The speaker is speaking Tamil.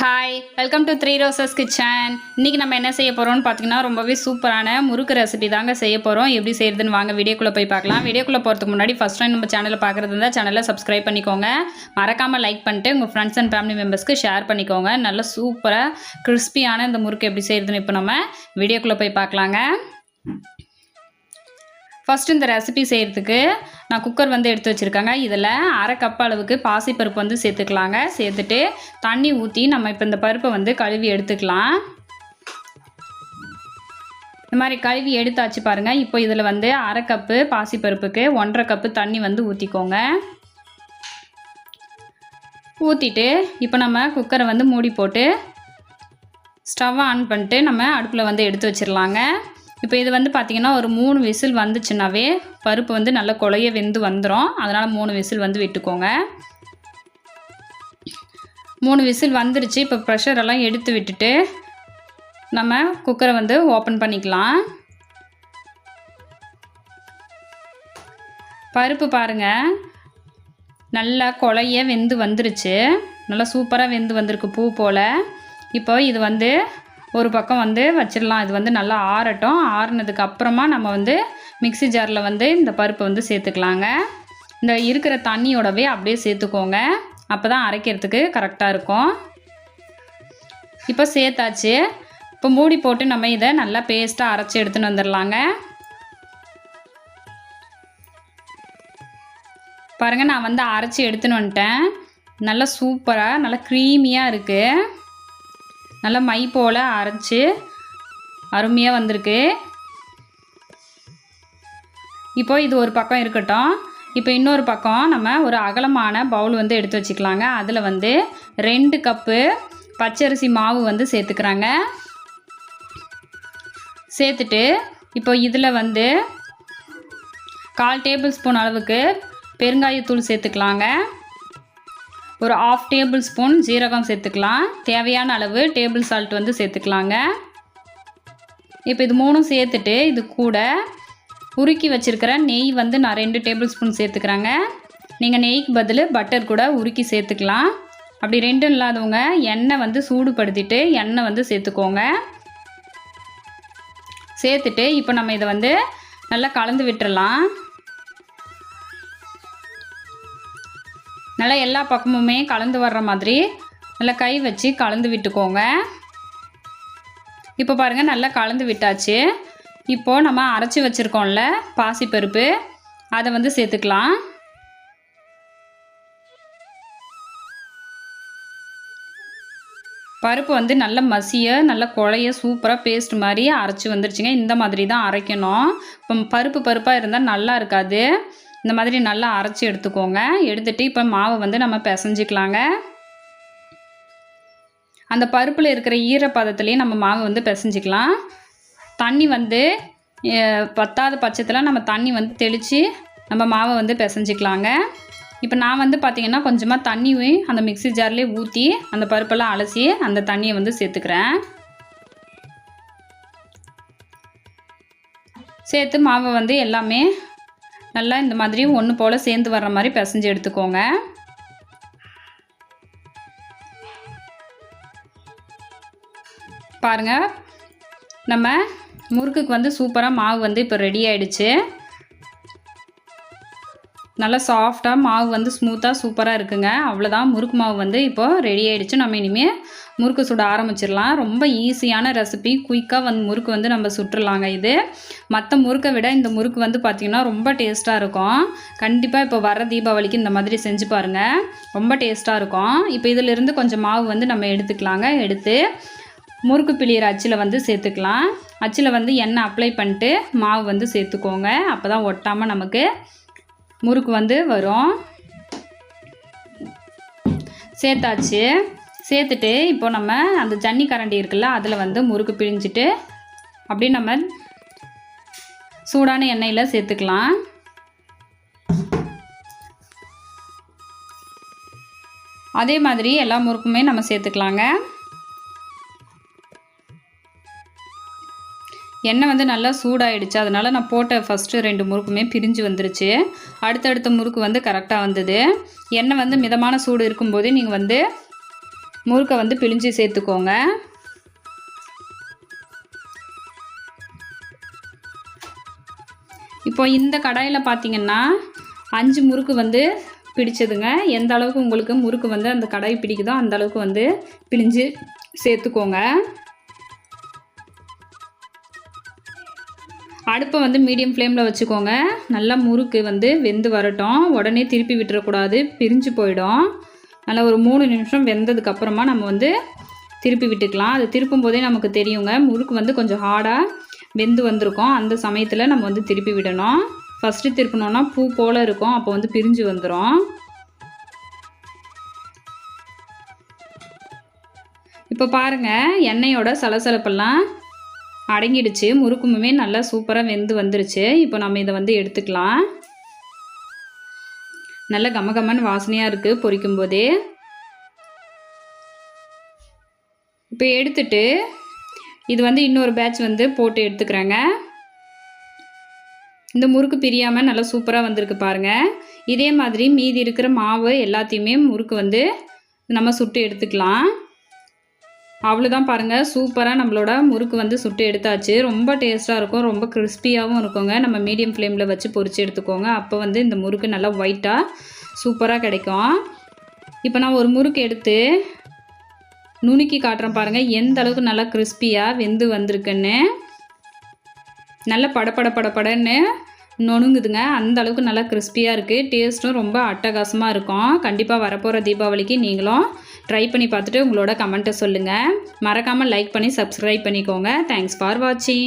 Hi welcome to three roses kitchen இன்றைக்கி நம்ம என்ன செய்ய போகிறோம்னு பார்த்தீங்கன்னா ரொம்பவே சூப்பரான முறுக்கு ரெசிபி தாங்க செய்ய போகிறோம் எப்படி செய்கிறதுன்னு வாங்க வீடியோக்குள்ளே போய் பார்க்கலாம். வீடியோக்குள்ளே போகிறதுக்கு முன்னாடி ஃபஸ்ட் டைம் நம்ம சேனலை பார்க்குறது இருந்தால் சேனலை சப்ஸ்கிரைப் பண்ணிக்கோங்க. மறக்காமல் லைக் பண்ணிட்டு உங்கள் ஃப்ரெண்ட்ஸ் அண்ட் ஃபேமிலி மெம்பர்ஸ்க்கு ஷேர் பண்ணிக்கோங்க. நல்ல சூப்பராக கிறிஸ்பியான இந்த முறுக்கு எப்படி செய்கிறதுன்னு இப்போ நம்ம வீடியோக்குள்ளே போய் பார்க்கலாங்க. ஃபஸ்ட்டு இந்த ரெசிபி செய்கிறதுக்கு நான் குக்கர் வந்து எடுத்து வச்சுருக்கேங்க. இதில் அரை கப் அளவுக்கு பாசிப்பருப்பு வந்து சேர்த்துக்கலாங்க. சேர்த்துட்டு தண்ணி ஊற்றி நம்ம இப்போ இந்த பருப்பை வந்து கழுவி எடுத்துக்கலாம். இந்த மாதிரி கழுவி எடுத்தாச்சு பாருங்கள் இப்போ இதில் வந்து அரை கப்பு பாசிப்பருப்புக்கு ஒன்றரை கப்பு தண்ணி வந்து ஊற்றிக்கோங்க ஊற்றிட்டு இப்போ நம்ம குக்கரை வந்து மூடி போட்டு ஸ்டவ் ஆன் பண்ணிட்டு நம்ம அடுப்பில் வந்து எடுத்து வச்சிடலாங்க இப்போ இது வந்து பார்த்திங்கன்னா ஒரு மூணு விசில் வந்துச்சுனாவே பருப்பு வந்து நல்லா குழைய வெந்து வந்துடும் அதனால் மூணு விசில் வந்து விட்டுக்கோங்க. மூணு விசில் வந்துருச்சு. இப்போ ப்ரெஷர் எல்லாம் எடுத்து விட்டுட்டு நம்ம குக்கரை வந்து ஓப்பன் பண்ணிக்கலாம். பருப்பு பாருங்கள் நல்லா கொலைய வெந்து வந்துருச்சு. நல்லா சூப்பராக வெந்து வந்திருக்கு பூ போல். இப்போ இது வந்து ஒரு பக்கம் வந்து வச்சிடலாம் இது வந்து நல்லா ஆறட்டும். ஆறுனதுக்கு அப்புறமா நம்ம வந்து மிக்ஸி ஜாரில் வந்து இந்த பருப்பை வந்து சேர்த்துக்கலாங்க. இந்த இருக்கிற தண்ணியோடவே அப்படியே சேர்த்துக்கோங்க. அப்போ தான் அரைக்கிறதுக்கு கரெக்டாக இருக்கும். இப்போ சேர்த்தாச்சு. இப்போ மூடி போட்டு நம்ம இதை நல்லா பேஸ்ட்டாக அரைச்சி எடுத்துன்னு வந்துடலாங்க பாருங்கள் நான் வந்து அரைச்சி எடுத்துன்னு வந்துட்டேன். நல்லா சூப்பராக நல்லா க்ரீமியாக இருக்குது நல்லா மை போல் அரைச்சி அருமையாக வந்திருக்கு. இப்போ இது ஒரு பக்கம் இருக்கட்டும். இப்போ இன்னொரு பக்கம் நம்ம ஒரு அகலமான பவுல் வந்து எடுத்து வச்சுக்கலாங்க. அதில் வந்து ரெண்டு கப்பு பச்சரிசி மாவு வந்து சேர்த்துக்கிறாங்க. சேர்த்துட்டு இப்போ இதில் வந்து கால் டேபிள் ஸ்பூன் அளவுக்கு பெருங்காயத்தூள் சேர்த்துக்கலாங்க. ஒரு ஆஃப் டேபிள் ஸ்பூன் ஜீரகம் சேர்த்துக்கலாம். தேவையான அளவு டேபிள் சால்ட் வந்து சேர்த்துக்கலாங்க. இப்போ இது மூணும் சேர்த்துட்டு இது கூட உருக்கி வச்சுருக்கிற நெய் வந்து நான் ரெண்டு டேபிள் ஸ்பூன் சேர்த்துக்கிறேங்க. நீங்கள் நெய்க்கு பதில் பட்டர் கூட உருக்கி சேர்த்துக்கலாம். அப்படி ரெண்டும் இல்லாதவங்க எண்ணெய் வந்து சூடுபடுத்திட்டு எண்ணெய் வந்து சேர்த்துக்கோங்க. சேர்த்துட்டு இப்போ நம்ம இதை வந்து நல்லா கலந்து விட்டுறலாம். நல்லா எல்லா பக்கமுமே கலந்து வர்ற மாதிரி நல்லா கை வச்சு கலந்து விட்டுக்கோங்க. இப்போ பாருங்கள் நல்லா கலந்து விட்டாச்சு. இப்போது நம்ம அரைச்சி வச்சுருக்கோம்ல பாசிப்பருப்பு. அதை வந்து சேர்த்துக்கலாம். பருப்பு வந்து நல்ல மசிய நல்ல குழைய சூப்பராக பேஸ்ட் மாதிரி அரைச்சி வந்துருச்சுங்க. இந்த மாதிரி தான் அரைக்கணும். இப்போ பருப்பு பருப்பாக இருந்தால் நல்லா இருக்காது. இந்த மாதிரி நல்லா அரைச்சி எடுத்துக்கோங்க. எடுத்துகிட்டு இப்போ மாவை வந்து நம்ம பிசைஞ்சிக்கலாங்க. அந்த பருப்பில் இருக்கிற ஈரப்பதத்துலேயே நம்ம மாவை வந்து பிசைஞ்சிக்கலாம். தண்ணி வந்து பத்தாத பட்சத்தில் நம்ம தண்ணி வந்து தெளித்து நம்ம மாவை வந்து பிசைஞ்சிக்கலாங்க. இப்போ நான் வந்து பார்த்திங்கன்னா கொஞ்சமாக தண்ணி அந்த மிக்சி ஜார்லேயே ஊற்றி அந்த பருப்பெல்லாம் அலசி அந்த தண்ணியை வந்து சேர்த்துக்கிறேன். சேர்த்து மாவை வந்து எல்லாமே நல்லா இந்த மாதிரி ஒன்று போல் சேர்ந்து வர்ற மாதிரி பிசைஞ்சு எடுத்துக்கோங்க. பாருங்கள் நம்ம முறுக்குக்கு வந்து சூப்பராக மாவு வந்து இப்போ ரெடி ஆகிடுச்சு நல்லா சாஃப்டாக மாவு வந்து ஸ்மூத்தாக சூப்பராக இருக்குங்க. அவ்வளோதான் முறுக்கு மாவு வந்து இப்போது ரெடி ஆகிடுச்சு நம்ம இனிமேல் முறுக்கு சுட ஆரம்பிச்சிடலாம். ரொம்ப ஈஸியான ரெசிபி குயிக்காக வந்து முறுக்கு வந்து நம்ம சுட்டுடலாங்க இது. மற்ற முறுக்கை விட இந்த முறுக்கு வந்து பார்த்திங்கன்னா ரொம்ப டேஸ்ட்டாக இருக்கும். கண்டிப்பாக இப்போ வர தீபாவளிக்கு இந்த மாதிரி செஞ்சு பாருங்கள் ரொம்ப டேஸ்ட்டாக இருக்கும். இப்போ இதிலிருந்து கொஞ்சம் மாவு வந்து நம்ம எடுத்துக்கலாங்க. எடுத்து முறுக்கு பிழியிற அச்சில் வந்து சேர்த்துக்கலாம். அச்சில் வந்து எண்ணெய் அப்ளை பண்ணிட்டு மாவு வந்து சேர்த்துக்கோங்க. அப்போ தான் ஒட்டாமல் நமக்கு முறுக்கு வந்து வரும். சேர்த்தாச்சு. சேர்த்துட்டு இப்போ நம்ம அந்த ஜன்னி கரண்டி இருக்குல்ல அதில் வந்து முறுக்கு பிழிஞ்சிட்டு அப்படியே நம்ம சூடான எண்ணெயில் சேர்த்துக்கலாம். அதே மாதிரி எல்லா முறுக்குமே நம்ம சேர்த்துக்கலாங்க. எண்ணெய் வந்து நல்லா சூடாயிடுச்சு. அதனால் நான் போட்ட ஃபஸ்ட்டு ரெண்டு முறுக்குமே பிரிஞ்சு வந்துருச்சு. அடுத்தடுத்த முறுக்கு வந்து கரெக்டாக வந்தது. எண்ணெய் வந்து மிதமான சூடு இருக்கும்போதே நீங்கள் வந்து முறுக்கை வந்து பிழிஞ்சு சேர்த்துக்கோங்க. இப்போ இந்த கடாயில் பார்த்தீங்கன்னா அஞ்சு முறுக்கு வந்து பிடிச்சதுங்க. எந்த அளவுக்கு உங்களுக்கு முறுக்கு வந்து அந்த கடாய் பிடிக்குதோ அந்த அளவுக்கு வந்து பிழிஞ்சு சேர்த்துக்கோங்க. அடுப்பை வந்து மீடியம் ஃப்ளேமில் வச்சுக்கோங்க. நல்லா முறுக்கு வந்து வெந்து வரட்டும். உடனே திருப்பி விட்டுறக்கூடாது. பிரிஞ்சு போயிடும். நல்லா ஒரு மூணு நிமிஷம் வெந்ததுக்கப்புறமா நம்ம வந்து திருப்பி விட்டுக்கலாம். அது திருப்பும் போதே நமக்கு தெரியுங்க. முறுக்கு வந்து கொஞ்சம் ஹார்டாக வெந்து வந்திருக்கும். அந்த சமயத்தில் நம்ம வந்து திருப்பி விடணும். ஃபஸ்ட்டு திருப்பினோன்னா பூ போல் இருக்கும். அப்போ வந்து பிரிஞ்சு வந்துடும் இப்போ பாருங்கள் எண்ணெயோட சலசலப்பெல்லாம் அடங்கிடுச்சு. முறுக்குமுமே நல்லா சூப்பராக வெந்து வந்துருச்சு. இப்போ நம்ம இதை வந்து எடுத்துக்கலாம். நல்ல கமகமன்னு வாசனையாக இருக்குது பொரிக்கும் போதே. இப்போ எடுத்துட்டு இது வந்து இன்னொரு பேட்ச் வந்து போட்டு எடுத்துக்கிறேங்க. இந்த முறுக்கு பிரியாமல் நல்லா சூப்பராக வந்திருக்கு பாருங்கள் இதே மாதிரி மீதி இருக்கிற மாவு எல்லாத்தையுமே முறுக்கு வந்து நம்ம சுட்டு எடுத்துக்கலாம். அவ்வளோதான் பாருங்கள் சூப்பராக நம்மளோட முறுக்கு வந்து சுட்டு எடுத்தாச்சு. ரொம்ப டேஸ்ட்டாக இருக்கும். ரொம்ப கிறிஸ்பியாகவும் இருக்குங்க. நம்ம மீடியம் ஃப்ளேமில் வச்சு பொறிச்சு எடுத்துக்கோங்க. அப்போ வந்து இந்த முறுக்கு நல்லா ஒயிட்டாக சூப்பராக கிடைக்கும். இப்போ நான் ஒரு முறுக்கு எடுத்து நுணுக்கி காட்டுறேன் பாருங்கள் எந்த அளவுக்கு நல்லா கிறிஸ்பியாக வெந்து வந்திருக்குன்னு. நல்லா படப்பட படப்படன்னு நொணுங்குதுங்க. அந்த அளவுக்கு நல்லா கிறிஸ்பியாக இருக்குது டேஸ்ட்டும் ரொம்ப அட்டகாசமாக இருக்கும். கண்டிப்பாக வரப்போகிற தீபாவளிக்கு நீங்களும் ட்ரை பண்ணி பார்த்துட்டு உங்களோட கமெண்ட்டை சொல்லுங்கள் மறக்காமல் லைக் பண்ணி சப்ஸ்கிரைப் பண்ணிக்கோங்க. தேங்க்ஸ் ஃபார் வாட்சிங்